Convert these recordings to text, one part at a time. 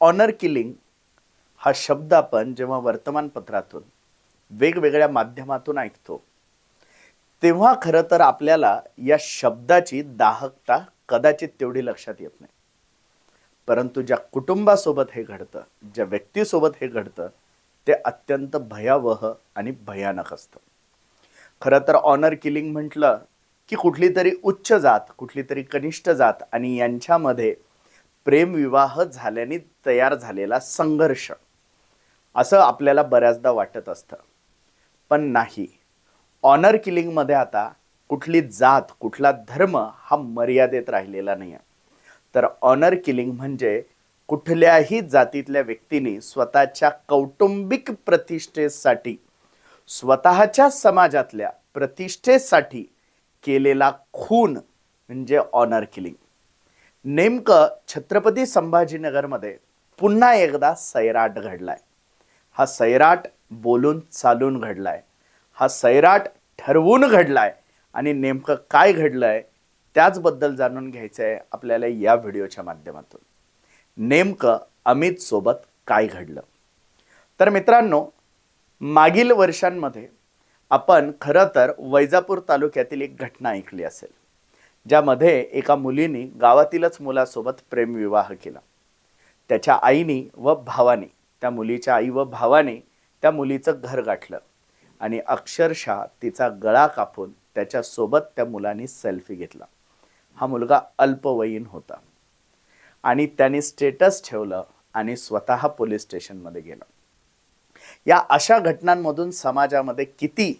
Honour killing हा शब्द आपण जेव्हा वर्तमानपत्रातून वेगवेगळ्या माध्यमातून ऐकतो तेव्हा खरं तर आपल्याला या शब्दाची दाहकता कदाचित तेवढी लक्षात येत नाही. परंतु ज्या कुटुंबासोबत हे घडतं ज्या व्यक्तीसोबत हे घडतं ते अत्यंत भयावह आणि भयानक असतं. खरं तर ऑनर किलिंग म्हटलं की कुठली तरी उच्च जात कुठली तरी कनिष्ठ जात आणि यांच्यामध्ये प्रेमविवाह झाल्याने तयार झालेला संघर्ष. असं आपल्याला बऱ्याचदा वाटत असतं. पण नाही. ऑनर किलिंगमध्ये आता कुठली जात कुठला धर्म हा मर्यादेत राहिलेला नाही आहे तर ऑनर किलिंग म्हणजे कुठल्याही जातीतल्या व्यक्तीने स्वतःच्या कौटुंबिक प्रतिष्ठेसाठी स्वतःच्या समाजातल्या प्रतिष्ठेसाठी केलेला खून म्हणजे ऑनर किलिंग नेमकं छत्रपती संभाजीनगरमध्ये पुन्हा एकदा सैराट घडलाय. हा सैराट बोलून चालून घडलाय. हा सैराट ठरवून घडलाय आणि नेमकं काय घडलंय त्याचबद्दल जाणून घ्यायचं आहे आपल्याला या व्हिडिओच्या माध्यमातून. नेमकं अमित सोबत काय घडलं? तर मित्रांनो मागील वर्षांमध्ये आपण खरं तर वैजापूर तालुक्यातील एक घटना ऐकली असेल ज्यामध्ये एका मुलीने गावातीलच मुलासोबत प्रेमविवाह केला. त्याच्या आईने व भावाने त्या मुलीच्या आई व भावाने त्या मुलीचं घर गाठलं आणि अक्षरशः तिचा गळा कापून त्याच्यासोबत त्या मुलाने सेल्फी घेतला. हा मुलगा अल्पवयीन होता आणि त्याने स्टेटस ठेवलं आणि स्वतः पोलीस स्टेशनमध्ये गेला. या अशा घटनांमधून समाजामध्ये किती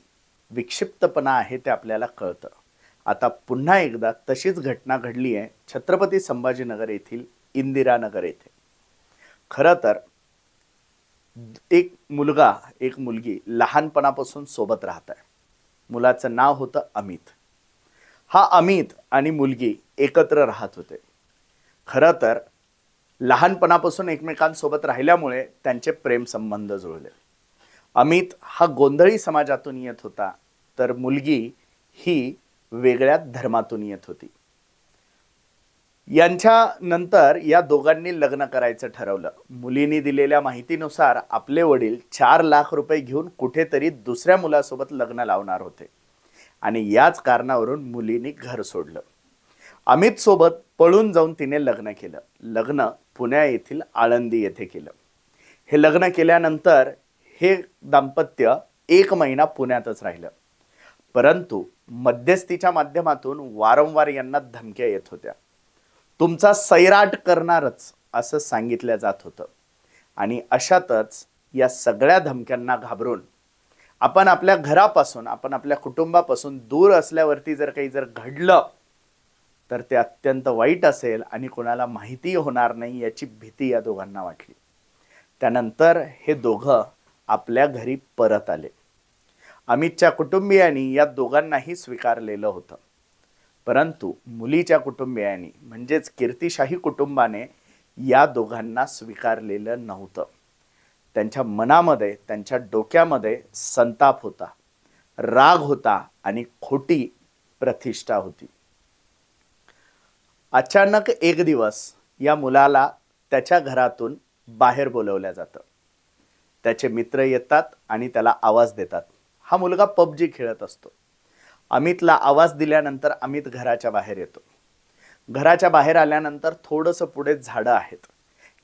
विक्षिप्तपणा आहे ते आपल्याला कळतं. आता पुन्हा एकदा तशीच घटना घडली आहे छत्रपती संभाजीनगर येथील इंदिरानगर येथे. खरं तर एक मुलगा एक मुलगी लहानपणापासून सोबत राहत आहे. मुलाचं नाव होतं अमित. हा अमित आणि मुलगी एकत्र राहत होते. खरं तर लहानपणापासून एकमेकांसोबत राहिल्यामुळे त्यांचे प्रेमसंबंध जुळले. अमित हा गोंधळी समाजातून येत होता तर मुलगी ही वेगळ्या धर्मातून येत होती. यांच्या नंतर या दोघांनी लग्न करायचं ठरवलं. मुलीने दिलेल्या माहितीनुसार आपले वडील चार लाख रुपये घेऊन कुठेतरी दुसऱ्या मुलासोबत लग्न लावणार होते. आणि याच कारणावरून मुलीने घर सोडलं. अमित सोबत पळून जाऊन तिने लग्न केलं. लग्न पुण्या येथील आळंदी येथे केलं. हे लग्न केल्यानंतर हे दाम्पत्य एक महिना पुण्यातच राहिलं. परंतु मध्यस्थीच्या माध्यमातून वारंवार यांना धमक्या येत होत्या. तुमचा सैराट करणारच असं सांगितलं जात होतं. आणि अशातच या सगळ्या धमक्यांना घाबरून आपण आपल्या घरापासून आपण आपल्या कुटुंबापासून दूर असल्यावरती जर काही जर घडलं तर ते अत्यंत वाईट असेल आणि कोणाला माहिती होणार नाही याची भीती या दोघांना वाटली. त्यानंतर हे दोघं आपल्या घरी परत आले. अमितच्या कुटुंबियांनी या दोघांनाही स्वीकारलेलं होतं. परंतु मुलीच्या कुटुंबियांनी म्हणजेच कीर्तिशाही कुटुंबाने या दोघांना स्वीकारलेलं नव्हतं. त्यांच्या मनामध्ये त्यांच्या डोक्यामध्ये संताप होता राग होता आणि खोटी प्रतिष्ठा होती. अचानक एक दिवस या मुलाला त्याच्या घरातून बाहेर बोलवलं जातं. त्याचे मित्र येतात आणि त्याला आवाज देतात. हा मुलगा पबजी खेळत असतो. अमितला आवाज दिल्यानंतर अमित घराच्या बाहेर येतो. घराच्या बाहेर आल्यानंतर थोडंसं पुढे झाडं आहेत.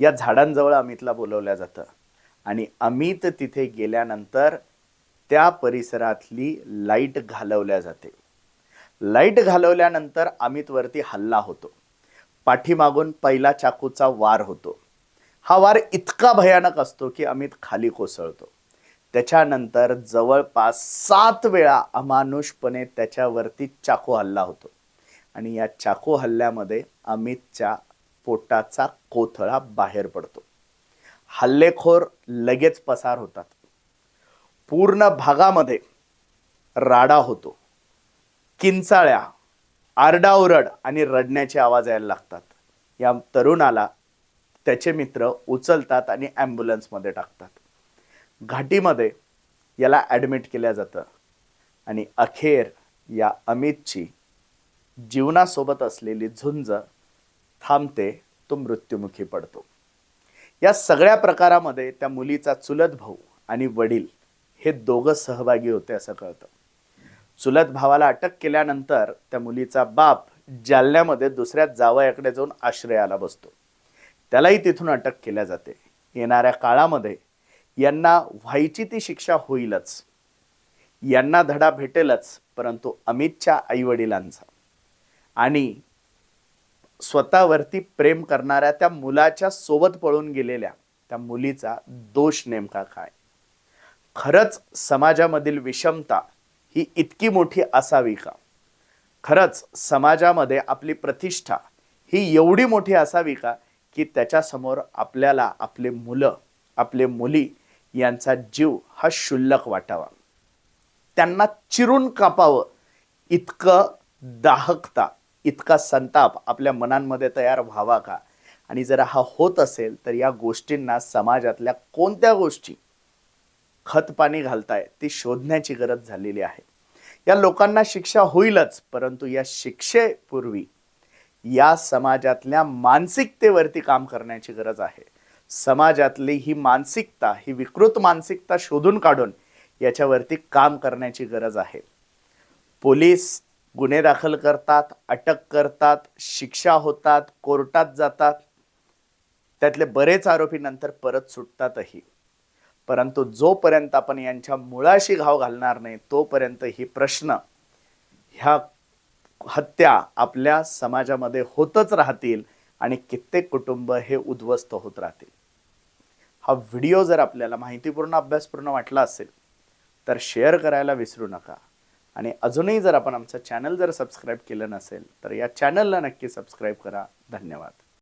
या झाडांजवळ अमितला बोलवलं जातं. आणि अमित तिथे गेल्यानंतर त्या परिसरातली लाइट घालवल्या जाते. लाइट घालवल्यानंतर अमितवरती हल्ला होतो. पाठीमागून पहिला चाकूचा वार होतो. हा वार इतका भयानक असतो की अमित खाली कोसळतो. त्याच्यानंतर जवळपास सात वेळा अमानुषपणे त्याच्यावरती चाकू हल्ला होतो. आणि या चाकू हल्ल्यामध्ये अमितच्या पोटाचा कोथळा बाहेर पडतो. हल्लेखोर लगेच पसार होतात. पूर्ण भागामध्ये राडा होतो. किंचाळ्या आरडाओरड आणि रडण्याचे आवाज यायला लागतात. या तरुणाला त्याचे मित्र उचलतात आणि ॲम्ब्युलन्समध्ये टाकतात. घाटीमध्ये याला ॲडमिट केलं जातं. आणि अखेर या अमितची जीवनासोबत असलेली झुंज थांबते तो मृत्युमुखी पडतो. या सगळ्या प्रकारामध्ये त्या मुलीचा चुलत भाऊ आणि वडील हे दोघं सहभागी होते असं कळतं. चुलत भावाला अटक केल्यानंतर त्या मुलीचा बाप जालन्यामध्ये दुसऱ्या जावयाकडे जाऊन आश्रयाला बसतो. त्यालाही तिथून अटक केल्या जाते. येणाऱ्या काळामध्ये यांना व्हायची ती शिक्षा होईलच. यांना धडा भेटेलच परंतु अमितच्या आईवडिलांचा. आणि स्वतःवरती प्रेम करणाऱ्या त्या मुलाच्या सोबत पळून गेलेल्या त्या मुलीचा दोष नेमका काय? खरंच समाजामधील विषमता ही इतकी मोठी असावी का? खरंच समाजामध्ये आपली प्रतिष्ठा ही एवढी मोठी असावी का की त्याच्यासमोर आपल्याला आपले मुलं आपले मुली यांचा जीव हा शुल्लक वाटावा. त्यांना चिरून कापावं. इतकं दाहकता इतका संताप आपल्या मनांमध्ये तयार व्हावा का? आणि जर हा होत असेल तर या गोष्टींना समाजातल्या कोणत्या गोष्टी खतपाणी घालताय ती शोधण्याची गरज झालेली आहे. या लोकांना शिक्षा होईलच परंतु या शिक्षेपूर्वी या समाजातल्या मानसिकतेवरती काम करण्याची गरज आहे. समाजातली ही मानसिकता ही विकृत मानसिकता शोधून काढून याच्यावरती काम करण्याची गरज आहे. पोलीस गुन्हे दाखल करतात अटक करतात शिक्षा होतात कोर्टात जातात. त्यातले बरेच आरोपी नंतर परत सुटतातही. परंतु जोपर्यंत आपण यांच्या मुळाशी घाव घालणार नाही तोपर्यंत ही प्रश्न ह्या हत्या आपल्या समाजामध्ये होतच राहतील आणि कित्येक कुटुंब हे उद्ध्वस्त होत राहतील. हा व्हिडिओ जर आपल्याला माहितीपूर्ण अभ्यासपूर्ण वाटला असेल तर शेअर करायला विसरू नका. आणि अजूनही जर आपण आमचं चॅनल जर सबस्क्राईब केलं नसेल तर या चॅनलला नक्की सबस्क्राईब करा. धन्यवाद.